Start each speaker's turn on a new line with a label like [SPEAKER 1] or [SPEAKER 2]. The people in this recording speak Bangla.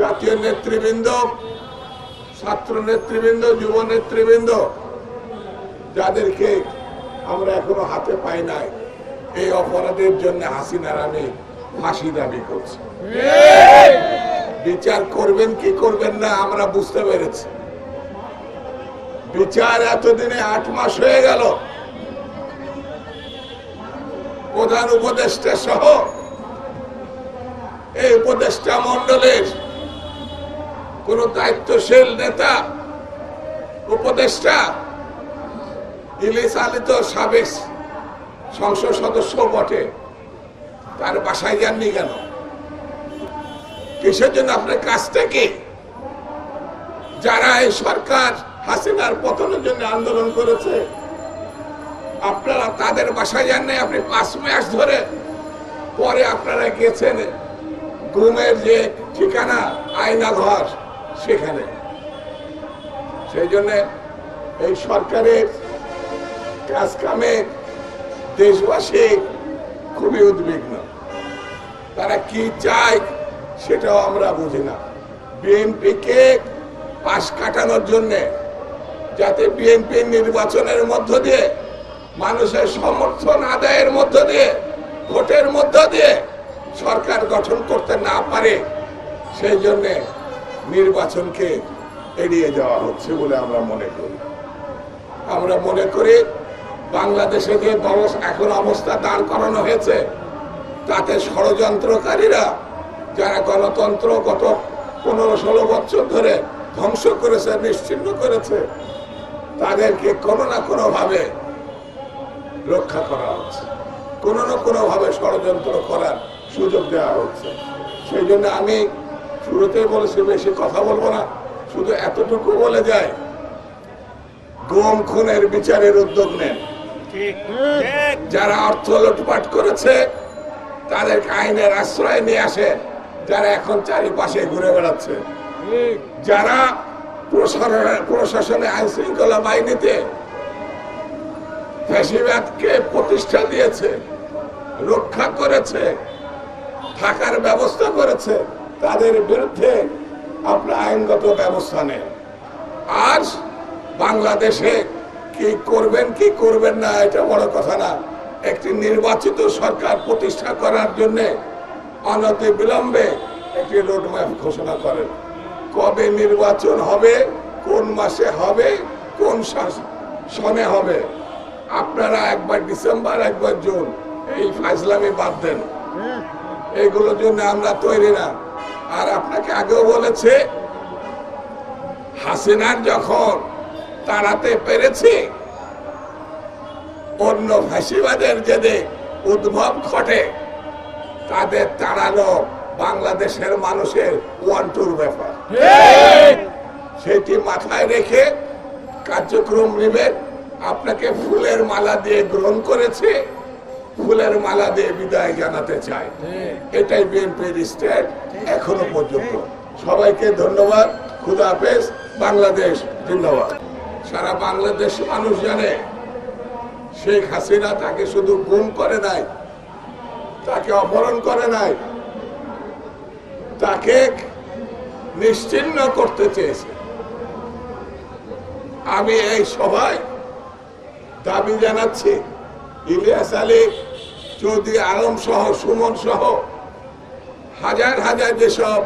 [SPEAKER 1] জাতীয় নেতৃবৃন্দ, ছাত্র নেতৃবৃন্দ, যুব নেতৃবৃন্দ, যাদেরকে আমরা এখনও হাতে পাই নাই, এই অপরাধের জন্য হাসিনার আমি ফাঁসি দাবি করছি। বিচার করবেন কি করবেন না আমরা বুঝতে পেরেছি। বিচার এতদিনে আট মাস হয়ে গেল। প্রধান উপদেষ্টা সহ এই উপদেষ্টা মন্ডলের কোন দায়িত্বশীল নেতা, উপদেষ্টা, ইলিশ সাবেক সংসদ সদস্য বটে, তার বাসায় যাননি কেন? কিসের জন্য আপনার কাছ থেকে যারা এই সরকার হাসিনার পতনের জন্য আন্দোলন করেছে, আপনারা তাদের বাসায় যান নাই, আপনি পাঁচ মাস ধরে পরে আপনারা গিয়েছেন ঘুমের যে ঠিকানা আয়না ঘর সেখানে। সেই জন্য এই সরকারের কাজ কামে দেশবাসী খুবই উদ্বিগ্ন। তারা কি চায় সেটাও আমরা বুঝি না। বিএনপিকে পাশ কাটানোর জন্য যাতে বিএনপি নির্বাচনের মধ্য দিয়ে, মানুষের সমর্থন আদায়ের মধ্য দিয়ে, ভোটের মধ্য দিয়ে সরকার গঠন করতে না পারে সেই জন্য নির্বাচনকে এড়িয়ে যাওয়া হচ্ছে বলে আমরা মনে করি। আমরা মনে করি বাংলাদেশে যে এখন অবস্থা দাঁড় করানো হয়েছে, তাতে ষড়যন্ত্রকারীরা যারা গণতন্ত্র গত পনেরো ষোলো বছর ধরে ধ্বংস করেছে, নিশ্চিন্ন করেছে, তাদেরকে কোনো না কোনোভাবে রক্ষা করা হচ্ছে। কোনো না কোনোভাবে ষড়যন্ত্র করার সুযোগ দেওয়া হচ্ছে। সেই জন্য আমি শুরুতেই বলেছি বেশি কথা বলব না। শুধু এতটুকু বলে যায় গম খুনের বিচারের উদ্যোগ নেন। যারা অর্থ লুটপাট করেছে তাদেরকে আইনের আশ্রয় নিয়ে আসে যারা এখন চারিপাশে ঘুরে বেড়াচ্ছে। যারা প্রশাসনে- প্রশাসনে আইন শৃঙ্খলা বাহিনীতে ফ্যাসিবাদকে প্রতিষ্ঠা দিয়েছে রক্ষা করেছে থাকার ব্যবস্থা করেছে তাদের বিরুদ্ধে আপনার আইনগত ব্যবস্থা নেন আজ বাংলাদেশে কি করবেন কি করবেন না এটা বড় কথা না। একটি নির্বাচিত সরকার প্রতিষ্ঠা করার জন্য অনতি বিলম্বে একটি রোডম্যাপ ঘোষণা করেন। কবে নির্বাচন হবে কোন মাসে হবে কোন সনে হবে আপনারা একবার ডিসেম্বর একবার জুন এই ফাইজলামি বাদ দেন। এইগুলোর জন্য আমরা তৈরি না। আর আপনাকে আগেও বলেছে, হাসিনার যখন তাড়াতে পেরেছি, অন্য ফাঁসিবাদের যেদে উদ্ভব ঘটে, তাদের তাড়ানো বাংলাদেশের মানুষের ওয়ান টুর ব্যাপার। সেটি মাথায় রেখে কার্যক্রম নেবেন আপনাকে ফুলের মালা দিয়ে গ্রহণ করেছে। ফুলের মালা দিয়ে বিদায় জানাতে চাই। এটাই বিএনপির স্টেট এখনও পর্যন্ত। সবাইকে ধন্যবাদ। খুদা হাফেজ। বাংলাদেশ ধন্যবাদ সারা বাংলাদেশ মানুষ জানে শেখ হাসিনা তাকে শুধু গুম করে নাই তাকে অপহরণ করে নাই তাকে নিশ্চিহ্ন করতে চেয়েছে। আমি এই সভায় দাবি জানাচ্ছি ইলিয়াস আলী চৌধুরী আলম সহ সুমন সহ হাজার হাজার যেসব